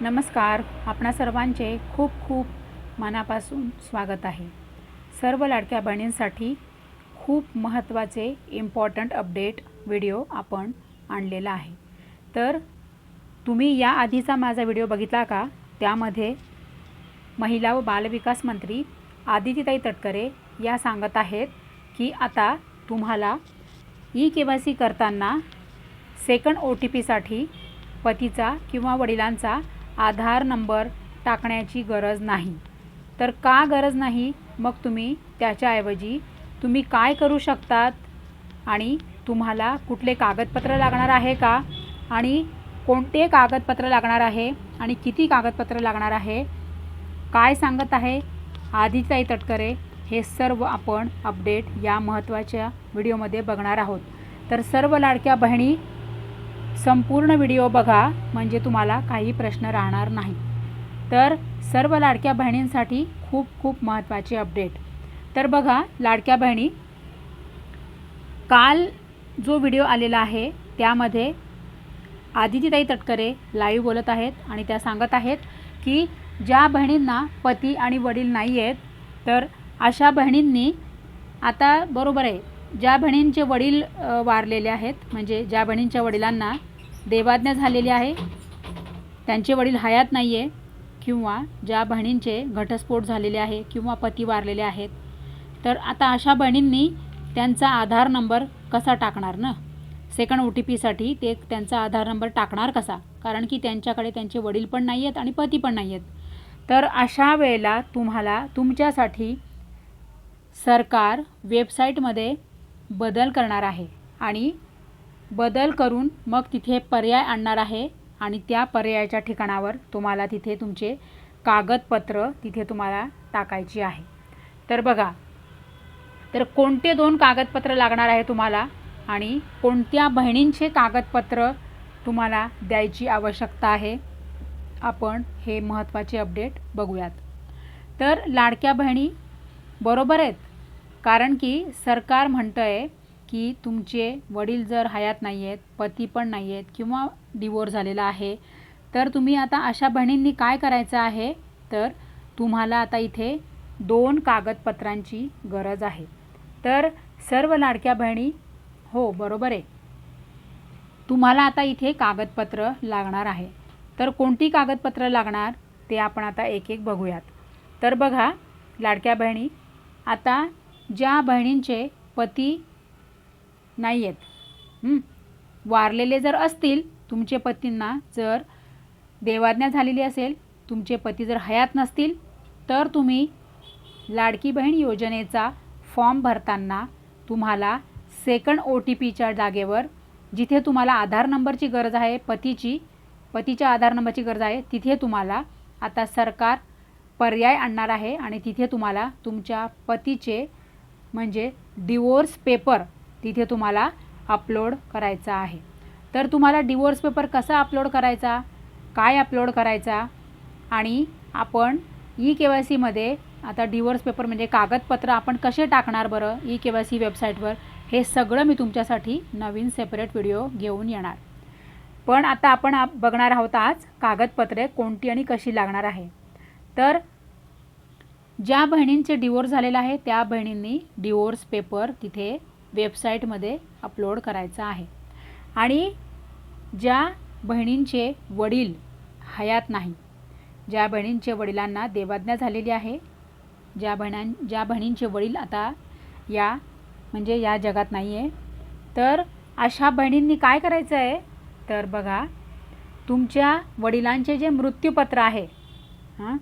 नमस्कार. आपणा सर्वांचे खूप खूप मनापासून स्वागत आहे. सर्व लाडक्या बहिणींसाठी खूप महत्त्वाचे इम्पॉर्टंट अपडेट व्हिडिओ आपण आणलेला आहे. तर तुम्ही या आधीचा माझा व्हिडिओ बघितला का? त्यामध्ये महिला व बालविकास मंत्री आदितीताई तटकरे या सांगत आहेत की आता तुम्हाला ई के वाय सी करताना सेकंड ओ टी पीसाठी पतीचा किंवा वडिलांचा आधार नंबर टाकण्याची गरज नाही. तर का गरज नाही? मग तुम्ही त्याच्याऐवजी तुम्ही काय करू शकतात? आणि तुम्हाला कुठले कागदपत्र लागणार आहे का? आणि कोणते कागदपत्र लागणार आहे? आणि किती कागदपत्र लागणार आहे? काय सांगत आहे? आधीचाही तटकरे. हे सर्व आपण अपडेट या महत्त्वाच्या व्हिडिओमध्ये बघणार आहोत. तर सर्व लाडक्या बहिणी संपूर्ण व्हिडिओ बघा म्हणजे तुम्हाला काही प्रश्न राहणार नाही. तर सर्व लाडक्या बहिणींसाठी खूप खूप महत्त्वाचे अपडेट. तर बघा लाडक्या बहिणी काल जो व्हिडिओ आलेला आहे त्यामध्ये आदितीताई तटकरे लाईव्ह बोलत आहेत आणि त्या सांगत आहेत की ज्या बहिणींना पती आणि वडील नाही आहेत तर अशा बहिणींनी आता बरोबर आहे ज्या बहिणींचे वडील वारलेले आहेत म्हणजे ज्या बहिणींच्या वडिलांना देवाज्ञा झालेली आहे त्यांचे वडील हयात नाही आहे किंवा ज्या बहिणींचे घटस्फोट झालेले आहे किंवा पती वारलेले आहेत तर आता अशा बहिणींनी त्यांचा आधार नंबर कसा टाकणार ना? सेकंड ओ टी पीसाठी ते त्यांचा आधार नंबर टाकणार कसा? कारण की त्यांच्याकडे त्यांचे वडील पण नाही आहेत आणि पती पण नाही आहेत तर अशा वेळेला तुम्हाला तुमच्यासाठी सरकार वेबसाईटमध्ये बदल करणार आहे. आणि बदल करून मग तिथे पर्याय आणणार आहे आणि त्या पर्यायाच्या ठिकाणावर तुम्हाला तिथे तुमचे कागदपत्र तिथे तुम्हाला टाकायची आहे. तर बघा तर कोणते दोन कागदपत्र लागणार आहे तुम्हाला आणि कोणत्या बहिणींचे कागदपत्र तुम्हाला द्यायची आवश्यकता आहे आपण हे महत्त्वाचे अपडेट बघूयात. तर लाडक्या बहिणी बरोबर आहेत? कारण की सरकार म्हणतं आहे की तुमचे वडील जर हयात नाही आहेत पती पण नाही आहेत किंवा डिवोर्स झालेला आहे तर तुम्ही आता अशा बहिणींनी काय करायचं आहे? तर तुम्हाला आता इथे दोन कागदपत्रांची गरज आहे. तर सर्व लाडक्या बहिणी हो बरोबर आहे. तुम्हाला आता इथे कागदपत्र लागणार आहे. तर कोणती कागदपत्र लागणार ते आपण आता एक एक बघूयात. तर बघा लाडक्या बहिणी आता ज्या बहिणींचे पती नाही आहेत वारलेले जर असतील तुमचे पतींना जर देवाज्ञा झालेली असेल तुमचे पती जर हयात नसतील तर तुम्ही लाडकी बहीण योजनेचा फॉर्म भरताना तुम्हाला सेकंड ओ टी पीच्या जागेवर जिथे तुम्हाला आधार नंबरची गरज आहे पतीची पतीच्या आधार नंबरची गरज आहे तिथे तुम्हाला आता सरकार पर्याय आणणार आहे आणि तिथे तुम्हाला तुमच्या पतीचे म्हणजे डिवोर्स पेपर तिथे तुम्हाला अपलोड करायचा आहे. तर तुम्हाला डिवोर्स पेपर कसा अपलोड करायचा? काय अपलोड करायचा? आणि आपण ई के वाय सीमध्ये आता डिवोर्स पेपर म्हणजे कागदपत्र आपण कसे टाकणार बरं? ई के वाय सी वेबसाईटवर हे सगळं मी तुमच्यासाठी नवीन सेपरेट व्हिडिओ घेऊन येणार. पण आता आपण आप- बघणार आहोत आज कागदपत्रे कोणती आणि कशी लागणार आहे. तर ज्या बहिणींचे डिवोर्स झालेला आहे त्या बहिणींनी डिवोर्स पेपर तिथे वेबसाईटमध्ये अपलोड करायचा आहे. आणि ज्या बहिणींचे वडील हयात नाही ज्या बहिणींचे वडिलांना देवाज्ञा झालेली आहे ज्या बहिणां ज्या बहिणींचे वडील आता या म्हणजे या जगात नाही आहे तर अशा बहिणींनी काय करायचं आहे? तर बघा तुमच्या वडिलांचे जे मृत्यूपत्र आहे हां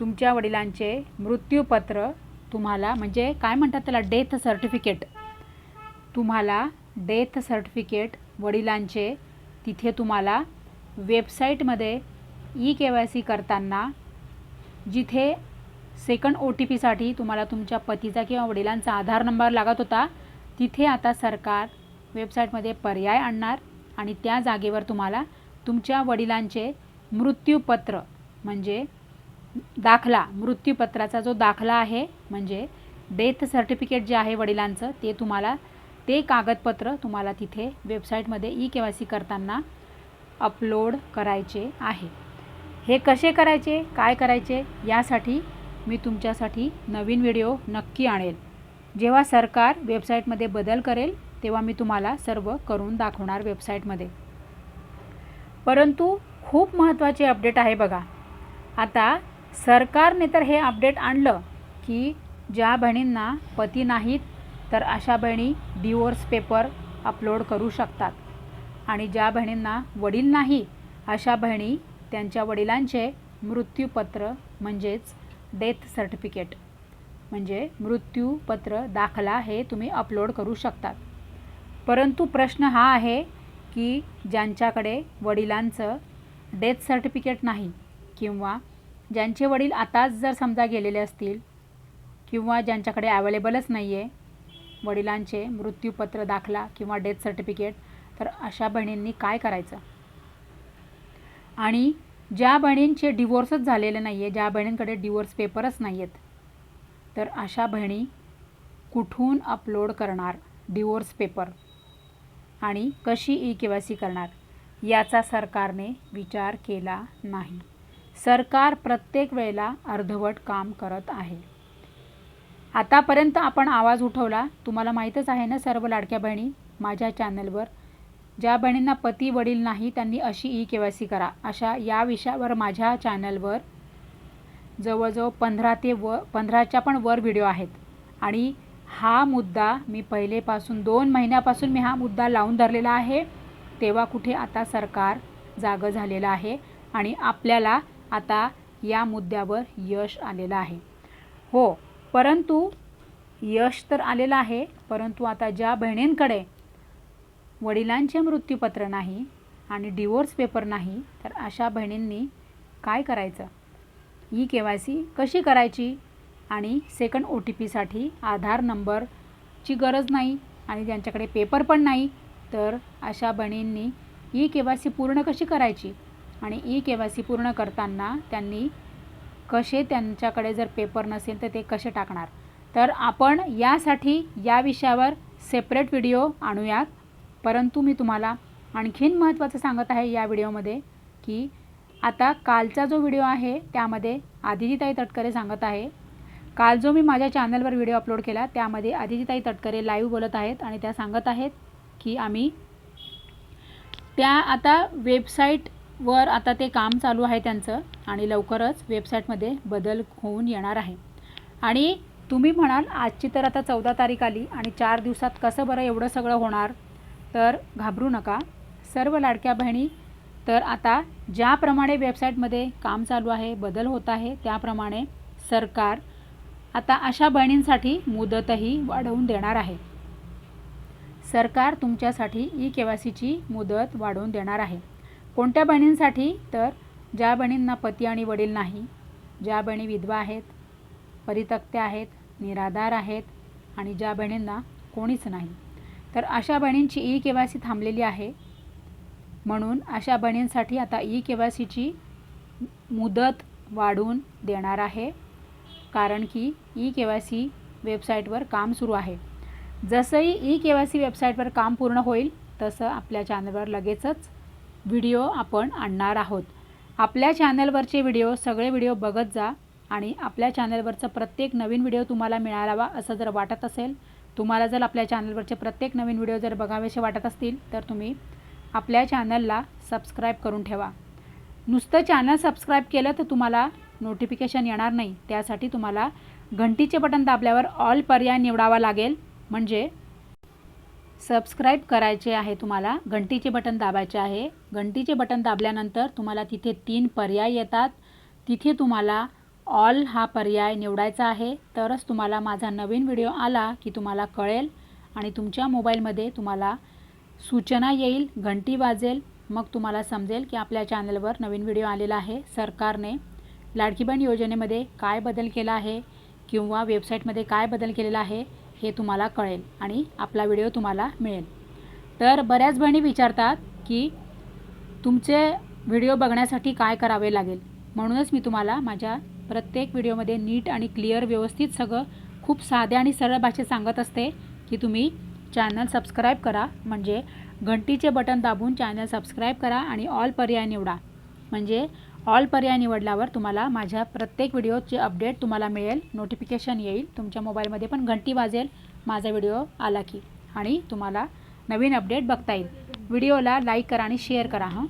तुमच्या वडिलांचे मृत्यूपत्र तुम्हाला म्हणजे काय म्हणतात त्याला डेथ सर्टिफिकेट तुम्हाला डेथ सर्टिफिकेट वडिलांचे तिथे तुम्हाला वेबसाईटमध्ये ई के वाय सी करताना जिथे सेकंड ओ टी पीसाठी तुम्हाला तुमच्या पतीचा किंवा वडिलांचा आधार नंबर लागत होता तिथे आता सरकार वेबसाईटमध्ये पर्याय आणणार आणि त्या जागेवर तुम्हाला तुमच्या वडिलांचे मृत्यूपत्र म्हणजे दाखला मृत्यूपत्राचा जो दाखला आहे म्हणजे डेथ सर्टिफिकेट जे आहे वडिलांचं ते तुम्हाला ते कागदपत्र तुम्हाला तिथे वेबसाईटमध्ये ई के वाय सी करताना अपलोड करायचे आहे. हे कसे करायचे काय करायचे यासाठी मी तुमच्यासाठी नवीन व्हिडिओ नक्की आणेल. जेव्हा सरकार वेबसाईटमध्ये बदल करेल तेव्हा मी तुम्हाला सर्व करून दाखवणार वेबसाईटमध्ये परंतु खूप महत्त्वाचे अपडेट आहे बघा. आता सरकारने तर हे अपडेट आणलं की ज्या बहिणींना पती नाहीत तर अशा बहिणी डिवोर्स पेपर अपलोड करू शकतात. आणि ज्या बहिणींना वडील नाही अशा बहिणी त्यांच्या वडिलांचे मृत्यूपत्र म्हणजेच डेथ सर्टिफिकेट म्हणजे मृत्यूपत्र दाखला हे तुम्ही अपलोड करू शकतात. परंतु प्रश्न हा आहे की ज्यांच्याकडे वडिलांचं डेथ सर्टिफिकेट नाही किंवा ज्यांचे वडील आताच जर समजा गेलेले असतील किंवा ज्यांच्याकडे अवेलेबलच नाही आहे वडिलांचे मृत्यूपत्र दाखला किंवा डेथ सर्टिफिकेट तर अशा बहिणींनी काय करायचं? आणि ज्या बहिणींचे डिवोर्सच झालेले नाही आहे ज्या बहिणींकडे डिवोर्स पेपरच नाही आहेत तर अशा बहिणी कुठून अपलोड करणार डिवोर्स पेपर आणि कशी ई के वाय सी करणार? याचा सरकारने विचार केला नाही. सरकार प्रत्येक वेळेला अर्धवट काम करत आहे. आतापर्यंत आपण आवाज उठवला. तुम्हाला माहीतच आहे ना सर्व लाडक्या बहिणी माझ्या चॅनलवर. ज्या बहिणींना पती वडील नाही त्यांनी अशी ई के वाय सी करा. अशा या विषयावर माझ्या चॅनलवर जवळजवळ पंधरा ते व पंधराच्या पण वर व्हिडिओ आहेत. आणि हा मुद्दा मी पहिलेपासून दोन महिन्यापासून मी हा मुद्दा लावून धरलेला आहे. तेव्हा कुठे आता सरकार जागं झालेलं आहे. आणि आपल्याला आता या मुद्द्यावर यश आलेलं आहे. हो परंतु यश तर आलेलं आहे परंतु आता ज्या बहिणींकडे वडिलांचे मृत्यूपत्र नाही आणि डिवोर्स पेपर नाही तर अशा बहिणींनी काय करायचं? ई के वाय सी कशी करायची? आणि सेकंड ओ टी पीसाठी आधार नंबरची गरज नाही आणि ज्यांच्याकडे पेपर पण नाही तर अशा बहिणींनी ई के वाय सी पूर्ण कशी करायची? आणि ई के वाय सी पूर्ण करताना त्यांनी कसे त्यांच्याकडे जर पेपर नसेल तर ते कसे टाकणार? तर आपण यासाठी या विषयावर सेपरेट व्हिडिओ आणूयात. परंतु मी तुम्हाला आणखीन महत्त्वाचं सांगत आहे या व्हिडिओमध्ये की आता कालचा जो व्हिडिओ आहे त्यामध्ये आदितीताई तटकरे सांगत आहे. काल जो मी माझ्या चॅनलवर व्हिडिओ अपलोड केला त्यामध्ये आदितीताई तटकरे लाईव्ह बोलत आहेत आणि त्या सांगत आहेत की आम्ही त्या आता वेबसाईट वर आता ते काम चालू आहे त्यांचं आणि लवकरच वेबसाईटमध्ये बदल होऊन येणार आहे. आणि तुम्ही म्हणाल आजची तर आता चौदा तारीख आली आणि चार दिवसात कसं बरं एवढं सगळं होणार? तर घाबरू नका. सर्व लाडक्या बहिणी तर आता ज्याप्रमाणे वेबसाईटमध्ये काम चालू आहे बदल होत आहे त्याप्रमाणे सरकार आता अशा बहिणींसाठी मुदतही वाढवून देणार आहे. सरकार तुमच्यासाठी ई के वाय सीची मुदत वाढवून देणार आहे. कोणत्या बहिणींसाठी? तर ज्या बहिणींना पती आणि वडील नाही ज्या बहिणी विधवा आहेत परितक्त्या आहेत निराधार आहेत आणि ज्या बहिणींना कोणीच नाही तर अशा बहिणींची ई के वाय सी थांबलेली आहे. म्हणून अशा बहिणींसाठी आता ई के वाय सीची मुदत वाढवून देणार आहे कारण की ई के वाय सी वेबसाईटवर काम सुरू आहे. जसंही ई के वाय सी वेबसाईटवर काम पूर्ण होईल तसं आपल्या चॅनलवर लगेचच व्हिडिओ आपण आणणार आहोत. आपल्या चॅनलवरचे व्हिडिओ सगळे व्हिडिओ बघत जा आणि आपल्या चॅनलवरचं प्रत्येक नवीन व्हिडिओ तुम्हाला मिळावा असं जर वाटत असेल तुम्हाला जर आपल्या चॅनलवरचे प्रत्येक नवीन व्हिडिओ जर बघावेसे वाटत असतील तर तुम्ही आपल्या चॅनलला सबस्क्राईब करून ठेवा. नुसतं चॅनल सबस्क्राईब केलं तर तुम्हाला नोटिफिकेशन येणार नाही. त्यासाठी तुम्हाला घंटीचे बटन दाबल्यावर ऑल पर्याय निवडावा लागेल. म्हणजे सबस्क्राईब करायचे आहे तुम्हाला घंटीचे बटन दाबायचे आहे. घंटीचे बटन दाबल्यानंतर तुम्हाला तिथे तीन पर्याय येतात. तिथे तुम्हाला ऑल हा पर्याय निवडायचा आहे. तरच तुम्हाला माझा नवीन व्हिडिओ आला की तुम्हाला कळेल आणि तुमच्या मोबाईलमध्ये तुम्हाला सूचना येईल घंटी वाजेल. मग तुम्हाला समजेल की आपल्या चॅनलवर नवीन व्हिडिओ आलेला आहे. सरकारने लाडकी योजनेमध्ये काय बदल केला आहे किंवा वेबसाईटमध्ये काय बदल केलेला आहे. हे तुम्हाला कळेल आणि आपला व्हिडिओ तुम्हाला मिळेल. तर बऱ्याच बहिणी विचारतात की तुमचे व्हिडिओ बघण्यासाठी काय करावे लागेल? म्हणूनच मी तुम्हाला माझ्या प्रत्येक व्हिडिओमध्ये नीट आणि क्लिअर व्यवस्थित सगळं खूप साध्या आणि सरळ भाषेत सांगत असते की तुम्ही चॅनल सबस्क्राईब करा. म्हणजे घंटीचे बटन दाबून चॅनल सबस्क्राईब करा आणि ऑल पर्याय निवडा. म्हणजे ऑल पर्याय निवडल्यावर तुम्हाला माझ्या प्रत्येक व्हिडिओचे अपडेट तुम्हाला मिळेल. नोटिफिकेशन येईल. तुमच्या मोबाईलमध्ये पण घंटी वाजेल. माझा व्हिडिओ आला की. आणि तुम्हाला नवीन अपडेट बघता येईल. व्हिडिओला लाईक करा आणि शेअर करा हां.